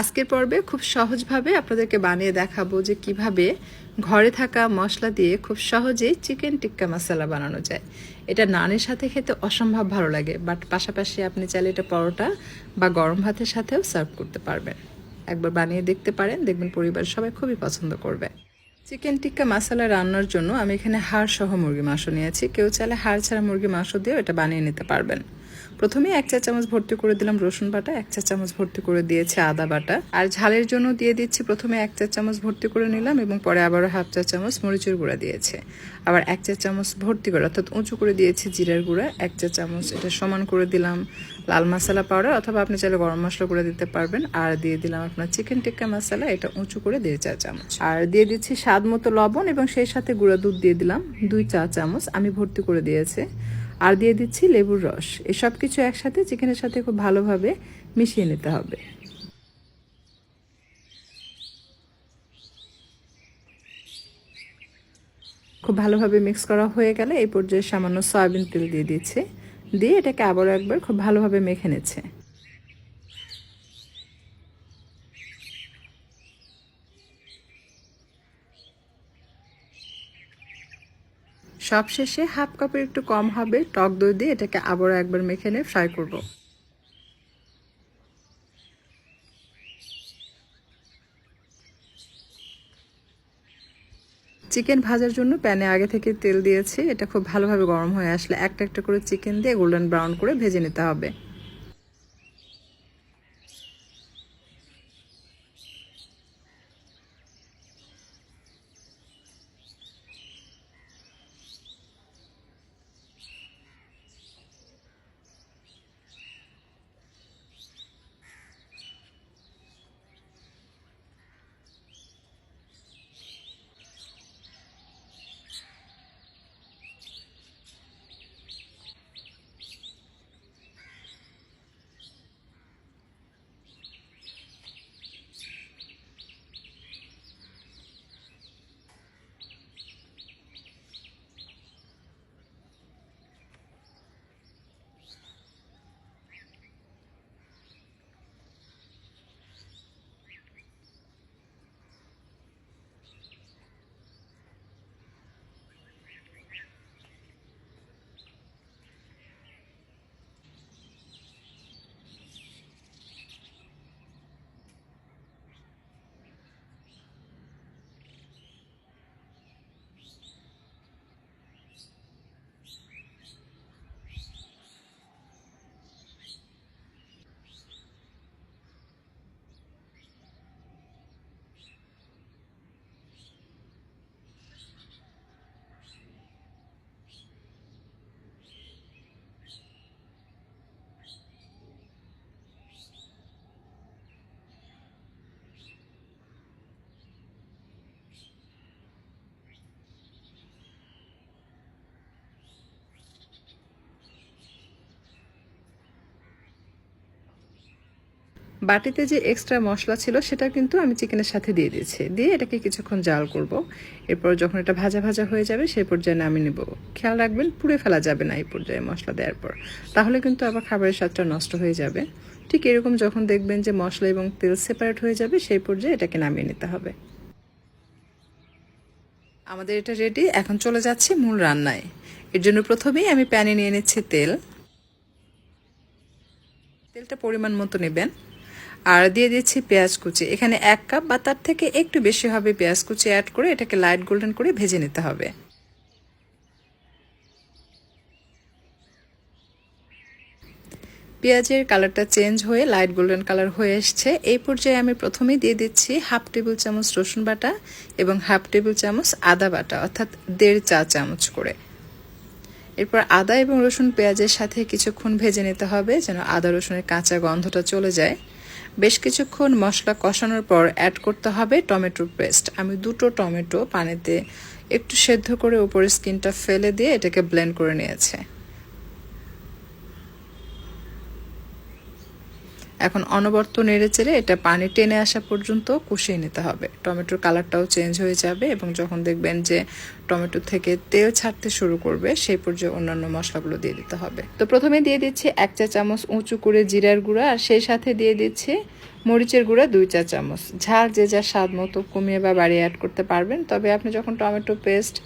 আজকের পর্বে খুব সহজভাবে আপনাদেরকে বানিয়ে দেখাবো যে কীভাবে ঘরে থাকা মশলা দিয়ে খুব সহজেই চিকেন টিক্কা মশলা বানানো যায়। এটা নানের সাথে খেতে অসম্ভব ভালো লাগে, বাট পাশাপাশি আপনি চাইলে এটা পরোটা বা গরম ভাতের সাথেও সার্ভ করতে পারবেন। একবার বানিয়ে দেখতে পারেন, দেখবেন পরিবার সবাই খুবই পছন্দ করবে। চিকেন টিক্কা মশলা রান্নার জন্য আমি এখানে হাড় সহ মুরগি মাংস নিয়েছি। কেউ চাইলে হাড় ছাড়া মুরগি মাংস দিয়েও এটা বানিয়ে নিতে পারবেন। প্রথমে এক চা চামচ ভর্তি করে দিলাম রসুন বাটা, এক চা চামচ ভর্তি করে দিয়েছি আদা বাটা। আর ঝালের জন্য দিয়ে দিচ্ছি প্রথমে এক চা চামচ ভর্তি করে নিলাম এবং পরে আবারও হাফ চা চামচ মরিচের গুঁড়া দিয়েছে। আবার এক চা চামচ ভর্তি করে, অর্থাৎ উঁচু করে দিয়েছি জিরার গুঁড়া, এক চা চামচ এটা সমান করে দিলাম লাল মশলা পাউডার, অথবা আপনি চাইলে গরম মশলা করে দিতে পারবেন। আর দিয়ে দিলাম আপনার চিকেন টিক্কা মশলা, এটা উঁচু করে দেড় চা চামচ। আর দিয়ে দিচ্ছি স্বাদ মতো লবণ এবং সেই সাথে গুঁড়া দুধ দিয়ে দিলাম দুই চা চামচ। আমি ভর্তি করে দিয়েছে। আর দিয়ে দিচ্ছি লেবুর রস। এসব সব কিছু একসাথে চিকেনের সাথে খুব ভালোভাবে মিশিয়ে নিতে হবে। খুব ভালোভাবে মিক্স করা হয়ে গেলে এই পর্যায়ে সামান্য সয়াবিন তেল দিয়ে দিচ্ছে। দিয়ে এটাকে আবারও একবার খুব ভালোভাবে মেখে নিচ্ছে। সবশেষে হাফ কাপের একটু কম হবে, টক দই দিয়ে এটাকে আবারও একবার মেখে নিয়ে ফ্রাই করব। চিকেন ভাজার জন্য প্যানে আগে থেকে তেল দিয়েছি, এটা খুব ভালোভাবে গরম হয়ে আসলে একটা একটা করে চিকেন দিয়ে গোল্ডেন ব্রাউন করে ভেজে নিতে হবে। বাটিতে যে এক্সট্রা মশলা ছিল সেটা কিন্তু আমি চিকেনের সাথে দিয়ে দিয়েছি। দিয়ে এটাকে কিছুক্ষণ জাল করব। এরপর যখন এটা ভাজা ভাজা হয়ে যাবে সেই পর্যায়ে নামিয়ে নেব। খেয়াল রাখবেন, পুড়ে ফেলা যাবে না এই পর্যায়ে মশলা দেওয়ার পর। তাহলে কিন্তু আবার খাবারের স্বাদটা নষ্ট হয়ে যাবে। ঠিক এরকম যখন দেখবেন যে মশলা এবং তেল সেপারেট হয়ে যাবে, সেই পর্যায়ে এটাকে নামিয়ে নিতে হবে। আমাদের এটা রেডি এখন চলে যাচ্ছি মূল রান্নায়। এর জন্য প্রথমেই আমি প্যানে নিয়ে নিচ্ছি তেল। তেলটা পরিমাণ মতো নেবেন। আর দিয়ে দিচ্ছি পেঁয়াজ কুচি। এখানে এক কাপ বা তার থেকে একটু বেশি হবে পেঁয়াজ কুচি অ্যাড করে এটাকে লাইট গোল্ডেন করে ভেজে নিতে হবে। পেঁয়াজের কালারটা চেঞ্জ হয়ে লাইট গোল্ডেন কালার হয়ে এসছে। এই পর্যায়ে আমি প্রথমেই দিয়ে দিচ্ছি হাফ টেবিল চামচ রসুন বাটা এবং হাফ টেবিল চামচ আদা বাটা, অর্থাৎ দেড় চা চামচ করে। এরপর আদা এবং রসুন পেঁয়াজের সাথে কিছুক্ষণ ভেজে নিতে হবে যেন আদা রসুনের কাঁচা গন্ধটা চলে যায়। বেশ কিছুক্ষণ মশলা কষানোর পর অ্যাড করতে হবে টমেটোর পেস্ট। আমি দুটো টমেটো পানিতে একটু সেদ্ধ করে উপরে স্কিনটা ফেলে দিয়ে এটাকে ব্লেন্ড করে নিয়েছে। এখন অনবর্ত নেড়ে চেড়ে এটা পানি টেনে আসা পর্যন্ত কষিয়ে নিতে হবে। টমেটোর কালারটাও চেঞ্জ হয়ে যাবে এবং যখন দেখবেন যে টমেটো থেকে তেল ছাড়তে শুরু করবে, সেই পর্যায়ে অন্যান্য মশলাগুলো দিয়ে দিতে হবে। তো প্রথমে দিয়ে দিচ্ছি এক চা চামচ উঁচু করে জিরার গুঁড়া আর সেই সাথে দিয়ে দিচ্ছি মরিচের গুঁড়া দুই চা চামচ। ঝাল যে যা স্বাদ মতো কমিয়ে বা বাড়িয়ে অ্যাড করতে পারবেন। তবে আপনি যখন টমেটো পেস্ট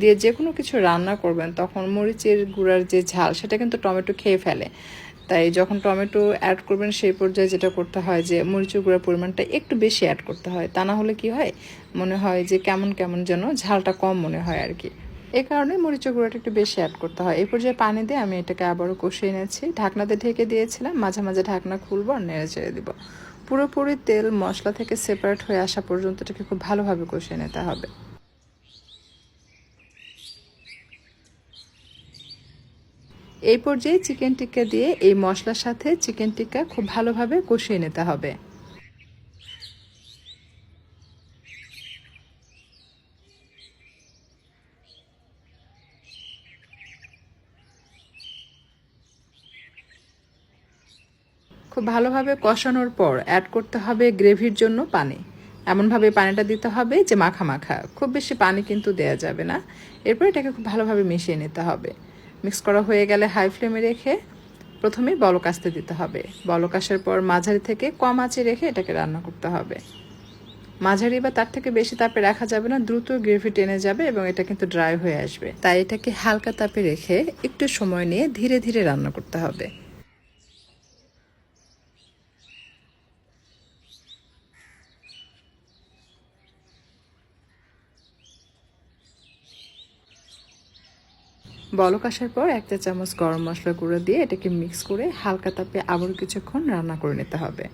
দিয়ে যে কোনো কিছু রান্না করবেন, তখন মরিচের গুঁড়ার যে ঝাল, সেটা কিন্তু টমেটো খেয়ে ফেলে। তাই যখন টমেটো অ্যাড করবেন, সেই পর্যায়ে যেটা করতে হয় যে, মরিচের গুঁড়ার পরিমাণটা একটু বেশি অ্যাড করতে হয়। তা না হলে কি হয়? মনে হয় যে, কেমন কেমন যেন ঝালটা কম মনে হয় আর কি। এই কারণে মরিচের গুঁড়াটা একটু বেশি অ্যাড করতে হয়। এই পর্যায়ে পানি দিয়ে আমি এটাকে আবারও কষিয়ে নিয়েছি। ঢাকনাতে ঢেকে দিয়েছিলাম। মাঝে মাঝে ঢাকনা খুলবো আর নেড়ে চেড়ে দিব। পুরোপুরি তেল মশলা থেকে সেপারেট হয়ে আসা পর্যন্ত এটাকে খুব ভালোভাবে কষিয়ে নিতে হবে। এই পর্যায়ে চিকেন টিক্কা দিয়ে এই মশলার সাথে চিকেন টিক্কা খুব ভালোভাবে কষিয়ে নিতে হবে। খুব ভালোভাবে কষানোর পর অ্যাড করতে হবে গ্রেভির জন্য পানি। এমনভাবে পানিটা দিতে হবে যে মাখা মাখা। খুব বেশি পানি কিন্তু দেয়া যাবে না। এরপর এটাকে খুব ভালোভাবে মিশিয়ে নিতে হবে। মিক্স করা হয়ে গেলে হাই ফ্লেমে রেখে প্রথমে বলক আসতে দিতে হবে। বলক আসার পর মাঝারি থেকে কম আঁচে রেখে এটাকে রান্না করতে হবে। মাঝারি বা তার থেকে বেশি তাপে রাখা যাবে না, দ্রুত গ্রেভি টেনে যাবে এবং এটা কিন্তু ড্রাই হয়ে আসবে। তাই এটাকে হালকা তাপে রেখে একটু সময় নিয়ে ধীরে ধীরে রান্না করতে হবে। বলক আসার পর এক চা চামচ গরম মশলা গুঁড়ো দিয়ে এটাকে মিক্স করে হালকা তাপে আবার কিছুক্ষণ রান্না করে নিতে হবে।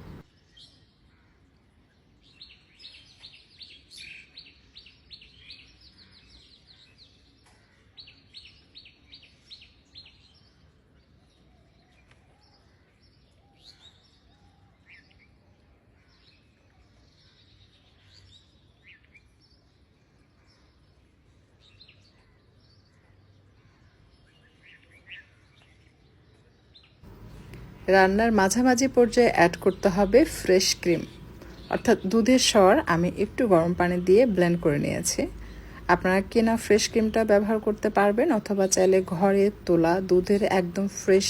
রান্নার মাঝামাঝি পর্যায়ে অ্যাড করতে হবে ফ্রেশ ক্রিম অর্থাৎ দুধের স্বর আমি একটু গরম পানি দিয়ে ব্লেন্ড করে নিয়েছি। আপনারা কেনা ফ্রেশ ক্রিমটা ব্যবহার করতে পারবেন অথবা চাইলে ঘরে তোলা দুধের একদম ফ্রেশ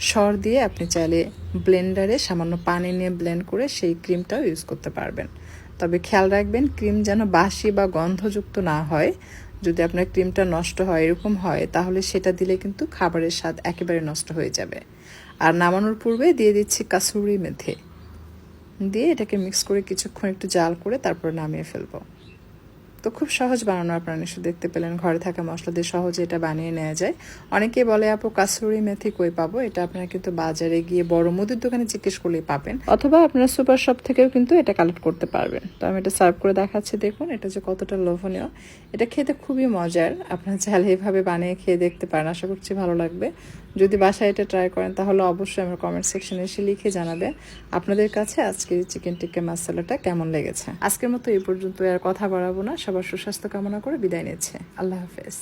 সর দিয়ে আপনি চাইলে ব্লেন্ডারে সামান্য পানি নিয়ে ব্লেন্ড করে সেই ক্রিমটাও ইউজ করতে পারবেন। তবে খেয়াল রাখবেন ক্রিম যেন বাসি বা গন্ধযুক্ত না হয়। যদি আপনার ক্রিমটা নষ্ট হয়, এরকম হয়, তাহলে সেটা দিলে কিন্তু খাবারের স্বাদ একেবারে নষ্ট হয়ে যাবে। আর নামানোর পূর্বে দিয়ে দিচ্ছি কাসুরি মেথে। দিয়ে এটাকে মিক্স করে কিছুক্ষণ একটু জাল করে তারপর নামিয়ে ফেলব। তো খুব সহজ বানানো আপনারা নিশ্চয় দেখতে পেলেন। ঘরে থাকা মশলা দিয়ে সহজে এটা বানিয়ে নেওয়া যায়। অনেকেই বলে, আপু, কাসুরি মেথি কই পাবো? এটা আপনারা কিন্তু বাজারে গিয়ে বড় মুদির দোকানে জিজ্ঞেস করলেই পাবেন। অথবা আপনারা সুপার শপ থেকেও কিন্তু এটা কালেক্ট করতে পারবেন। তো আমি এটা সার্ভ করে দেখাচ্ছি, দেখুন, এটা যে কতটা লোভনীয়। এটা খেতে খুবই মজার। আপনারা চাইলে এভাবে বানিয়ে খেয়ে দেখতে পারেন। আশা করছি ভালো লাগবে। যদি বাসায় এটা ট্রাই করেন, তাহলে অবশ্যই আমার কমেন্ট সেকশনে এসে লিখে জানাবে আপনাদের কাছে আজকের চিকেন টিক্কা মশলাটা কেমন লেগেছে। আজকের মতো এই পর্যন্ত আর কথা বাড়াবো না। সবার সুস্বাস্থ্য কামনা করে বিদায় নিচ্ছে। আল্লাহ হাফেজ।